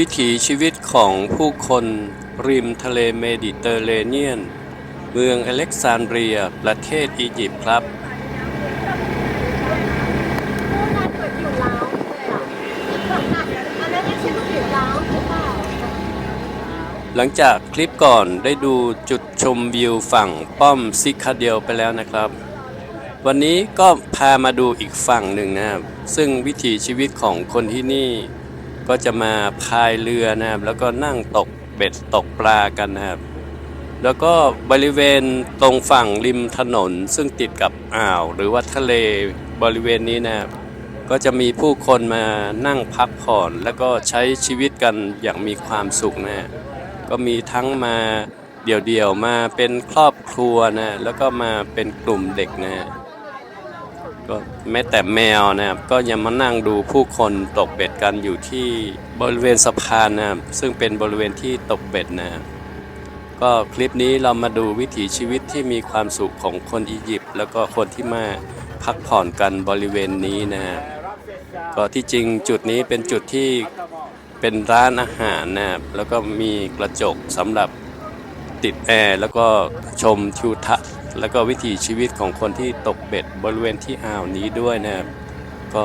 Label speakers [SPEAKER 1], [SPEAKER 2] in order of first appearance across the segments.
[SPEAKER 1] วิถีชีวิตของผู้คนริมทะเลเมดิเตอร์เรเนียน เมืองอเล็กซานเดรีย ประเทศอียิปต์ครับ
[SPEAKER 2] หลั
[SPEAKER 1] งจากคลิปก่อนได้ดูจุดชมวิวฝั่งป้อมซิคาเดียลไปแล้วนะครับ วันนี้ก็พามาดูอีกฝั่งหนึ่งนะครับ ซึ่งวิถีชีวิตของคนที่นี่ ก็จะมาพายเรือนะครับ แล้วก็นั่งตกเบ็ดตกปลากันนะครับ แล้วก็บริเวณตรงฝั่งริมถนนซึ่งติดกับอ่าวหรือว่าทะเลบริเวณนี้นะครับ ก็จะมีผู้คนมานั่งพักผ่อน แล้วก็ใช้ชีวิตกันอย่างมีความสุขนะก็มีทั้งมาเดี่ยวๆมาเป็นครอบครัวนะแล้วก็มาเป็นกลุ่มเด็กนะ ก็แม้แต่แมวนะครับก็ยังมานั่งดูผู้คนตกเบ็ดกันอยู่ที่บริเวณสะพานนะครับซึ่งเป็นบริเวณที่ตกเบ็ดนะครับก็คลิปนี้เรามาดูวิถีชีวิตที่มีความสุขของคนอียิปต์แล้วก็คนที่มาพักผ่อนกันบริเวณนี้นะฮะก็ที่จริงจุดนี้เป็นจุดที่เป็นร้านอาหารนะครับแล้วก็มีกระจกสำหรับติดแอร์แล้วก็ชมทิวทัศน์ แล้วก็วิถีชีวิตของคนที่ตกเบ็ดบริเวณที่อ่าวนี้ด้วยนะครับก็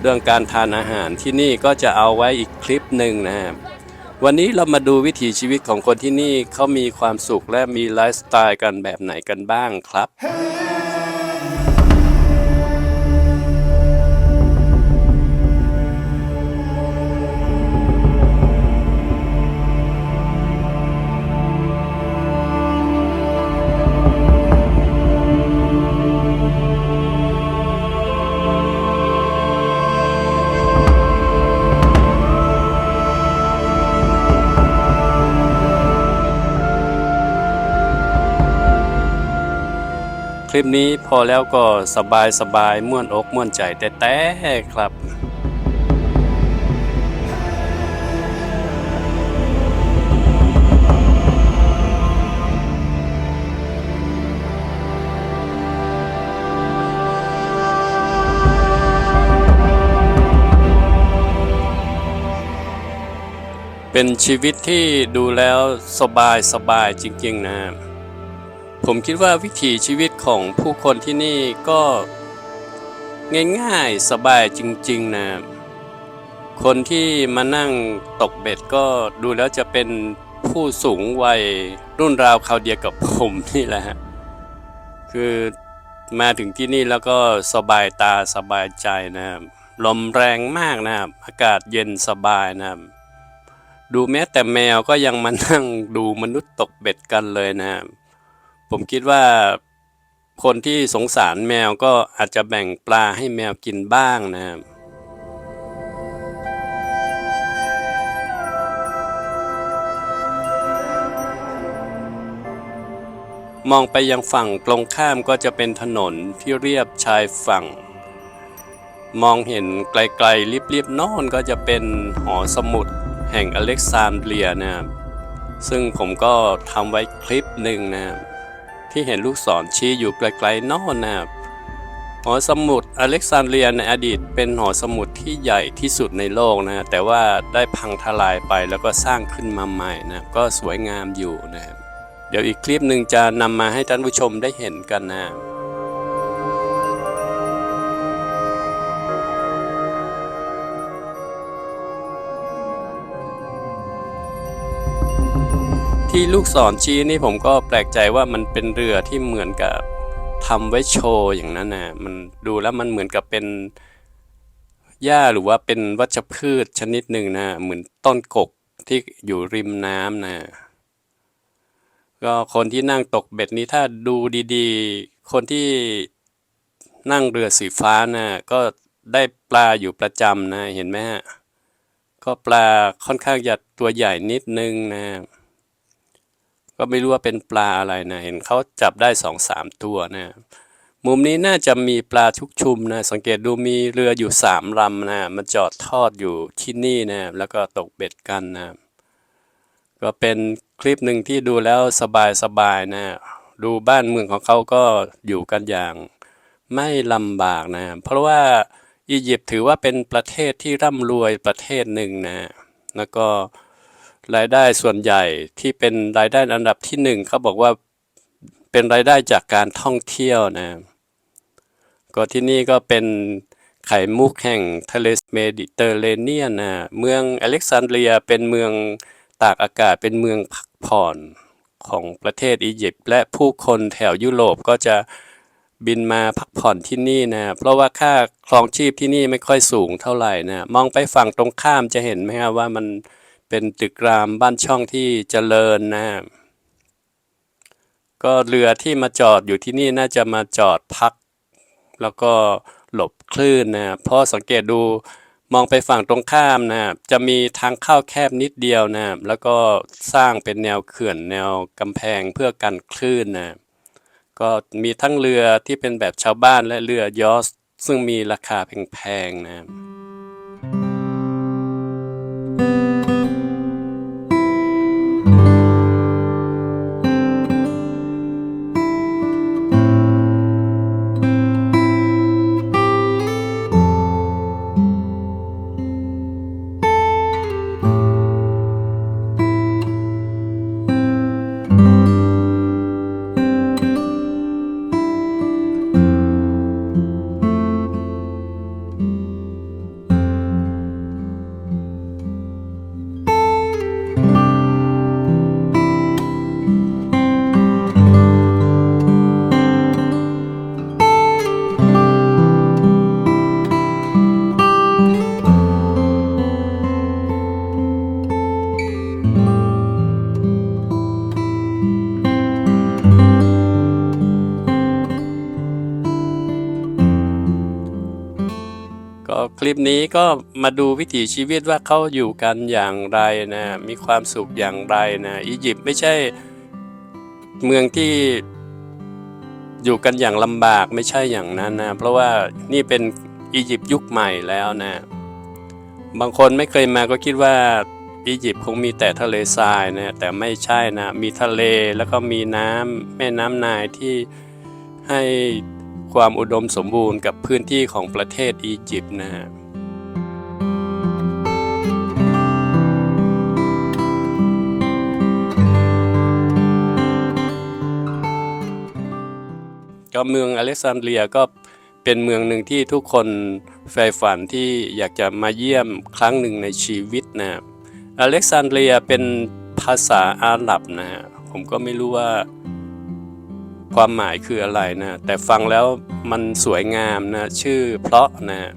[SPEAKER 1] เรื่องการทานอาหารที่นี่ก็จะเอาไว้อีกคลิปหนึ่งนะครับวันนี้เรามาดูวิถีชีวิตของคนที่นี่เขามีความสุขและมีไลฟ์สไตล์กันแบบไหนกันบ้างครับ คลิปนี้พอแล้วก็สบายสบายม่วนอกม่วนใจแต่แต่ครับเป็นชีวิตที่ดูแล้วสบายสบายจริง ๆ นะครับ ผมคิดว่าวิถีชีวิตของผู้คนที่นี่ก็ง่ายๆสบายจริง ๆ นะ คนที่มานั่งตกเบ็ดก็ดูแล้วจะเป็นผู้สูงวัยรุ่นราวคราวเดียวกับผมนี่แหละคือมาถึงที่นี่แล้วก็สบายตาสบายใจนะครับลมแรงมากนะครับ อากาศเย็นสบายนะครับดูแม้แต่แมวก็ยังมานั่งดูมนุษย์ตกเบ็ดกันเลยนะครับ ผมคิดว่าคนที่สงสารแมวก็อาจจะแบ่งปลาให้แมวกินบ้างนะครับมองไปยังฝั่งตรงข้ามก็จะเป็นถนนที่เรียบชายฝั่ง มองเห็นไกลๆริบๆโน่นก็จะเป็นหอสมุดแห่งอเล็กซานเดรียนะครับซึ่งผมก็ทำไว้คลิปหนึ่งนะครับ ที่เห็นลูกศรชี้อยู่ไกลๆนอนนะครับหอสมุดอเล็กซานเดรียในอดีตเป็นหอสมุดที่ใหญ่ที่สุดในโลกนะแต่ว่าได้พังทลายไปแล้วก็สร้างขึ้นมาใหม่นะครับก็สวยงามอยู่นะครับเดี๋ยวอีกคลิปหนึ่งจะนำมาให้ท่านผู้ชมได้เห็นกันนะ ที่ลูกศรชี้นี่ผมก็แปลกใจว่ามันเป็นเรือที่เหมือนกับทำไว้โชว์อย่างนั้นนะมันดูแล้วมันเหมือนกับเป็นหญ้าหรือว่าเป็นวัชพืชชนิดหนึ่งนะเหมือนต้นกกที่อยู่ริมน้ำนะก็คนที่นั่งตกเบ็ดนี้ถ้าดูดีๆ คนที่นั่งเรือสีฟ้านะก็ได้ปลาอยู่ประจำนะเห็นไหมฮะก็ปลาค่อนข้างจะตัวใหญ่นิดนึงนะ ก็ไม่รู้ว่าเป็นปลาอะไรนะเห็นเขาจับได้สองสามตัวนะมุมนี้น่าจะมีปลาทุกชุมนะสังเกตดูมีเรืออยู่สามลำนะมันจอดทอดอยู่ที่นี่นะแล้วก็ตกเบ็ดกันนะก็เป็นคลิปหนึ่งที่ดูแล้วสบายสบายๆนะดูบ้านเมืองของเขาก็อยู่กันอย่างไม่ลำบากนะ เพราะว่าอียิปต์ถือว่าเป็นประเทศที่ร่ำรวยประเทศหนึ่งนะ แล้วก็ รายได้ส่วนใหญ่ที่เป็นรายได้อันดับที่หนึ่งเขาบอกว่าเป็นรายได้จากการท่องเที่ยวนะก็ที่นี่ก็เป็นไข่มุกแห่งทะเลเมดิเตอร์เรเนียนนะเมืองอเล็กซานเดรียเป็นเมืองตากอากาศเป็นเมืองพักผ่อนของประเทศอียิปต์และผู้คนแถวยุโรปก็จะบินมาพักผ่อนที่นี่นะ เพราะว่าค่าครองชีพที่นี่ไม่ค่อยสูงเท่าไหร่นะ มองไปฝั่งตรงข้ามจะเห็นไหมครับว่ามัน เป็นตึกรามบ้านช่องที่เจริญนะก็เรือที่มาจอดอยู่ที่นี่น่าจะมาจอดพัก แล้วก็หลบคลื่นนะเพราะสังเกตดูมองไปฝั่งตรงข้ามนะจะมีทางเข้าแคบนิดเดียวนะแล้วก็สร้างเป็นแนวเขื่อนแนวกำแพงเพื่อกันคลื่นนะก็มีทั้งเรือที่เป็นแบบชาวบ้านและเรือยอสซึ่งมีราคาแพงๆนะ ก็ คลิปนี้ก็มาดูวิถีชีวิตว่าเขาอยู่กันอย่างไรนะ มีความสุขอย่างไรนะอียิปต์ไม่ใช่เมืองที่อยู่กันอย่างลำบากไม่ใช่อย่างนั้นนะ เพราะว่านี่เป็นอียิปต์ยุคใหม่แล้วนะ บางคนไม่เคยมาก็คิดว่าอียิปต์คงมีแต่ทะเลทรายนะแต่ไม่ใช่นะ มีทะเลแล้วก็มีน้ำแม่น้ำนายที่ให้ ความอุดมสมบูรณ์กับพื้นที่ของประเทศอียิปต์นะฮะก็เมืองอเล็กซานเดรียก็เป็นเมืองหนึ่งที่ทุกคนใฝ่ฝันที่อยากจะมาเยี่ยมครั้งหนึ่งในชีวิตนะอเล็กซานเดรียเป็นภาษาอาหรับนะฮะผมก็ไม่รู้ว่า ความหมายคืออะไรนะ แต่ฟังแล้วมันสวยงามนะ ชื่อเพราะนะ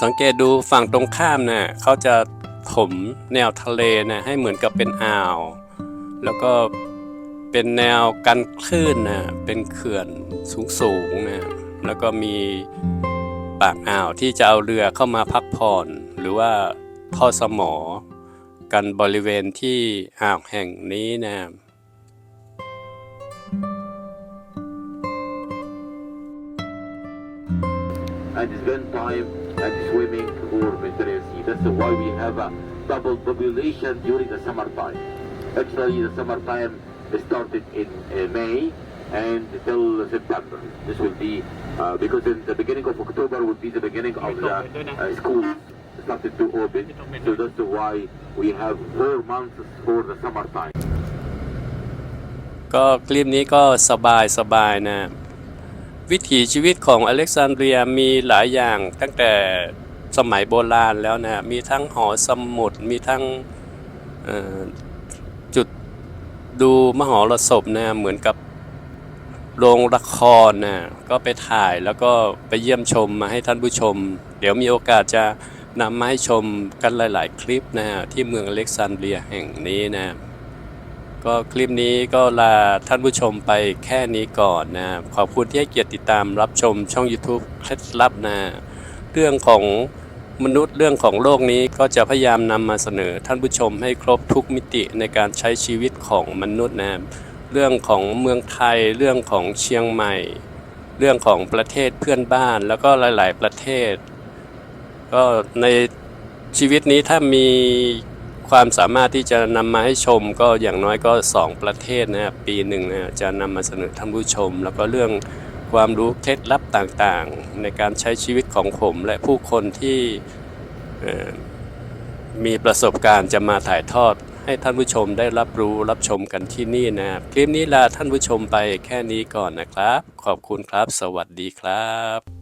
[SPEAKER 1] สังเกตดูฝั่งตรงข้ามนะ่ะเขาจะถมแนวทะเลนะให้เหมือนกับเป็นอ่าว แล้วก็เป็นแนวกันคลื่นนะเป็นเขื่อนสูงๆนะแล้วก็มีปากอ่าวที่จะเอาเรือเข้ามาพักผ่อน หรือว่าท่อสมอ กันบริเวณที่อ่าวแห่งนี้นะ
[SPEAKER 3] and spend time and swimming for Mediterranean Sea. That's why we have a double population during the summertime. Actually, the summertime started in uh, May and till September. This will be uh, because in the beginning of October would be the beginning of the uh, schools started to open. So that's why we have four months for the summertime.
[SPEAKER 1] ก็คลิปนี้ก็สบายสบายนะ วิถีชีวิตของอเล็กซานเดรียมีหลายอย่างตั้งแต่สมัยโบราณแล้วนะมีทั้งหอสมุดมีทั้งจุดดูมหรสพนะเหมือนกับโรงละครนะก็ไปถ่ายแล้วก็ไปเยี่ยมชมมาให้ท่านผู้ชม เดี๋ยวมีโอกาสจะนำมาให้ชมกันหลาย ๆ คลิปนะที่เมืองอเล็กซานเดรียแห่งนี้นะ ก็คลิปนี้ก็ลาท่านผู้ชมไปแค่นี้ก่อนนะขอบคุณที่ให้เกียรติติดตามรับชมช่อง YouTube เคล็ดลับนะเรื่องของมนุษย์เรื่องของโลกนี้ก็จะพยายามนำมาเสนอท่านผู้ชมให้ครบทุกมิติในการใช้ชีวิตของมนุษย์นะเรื่องของเมืองไทยเรื่องของเชียงใหม่ เรื่องของประเทศเพื่อนบ้าน แล้วก็หลาย ๆ ประเทศ ก็ในชีวิตนี้ถ้ามี ความสามารถที่จะนำมาให้ชมก็อย่างน้อยก็ 2 ประเทศนะครับปีหนึ่งนะจะนำมาเสนอท่านผู้ชม แล้วก็เรื่องความรู้เคล็ดลับต่างๆ ในการใช้ชีวิตของผม และผู้คนที่มีประสบการณ์จะมาถ่ายทอดให้ท่านผู้ชมได้รับรู้รับชมกันที่นี่นะครับ คลิปนี้ลาท่านผู้ชมไปแค่นี้ก่อนนะครับ ขอบคุณครับ สวัสดีครับ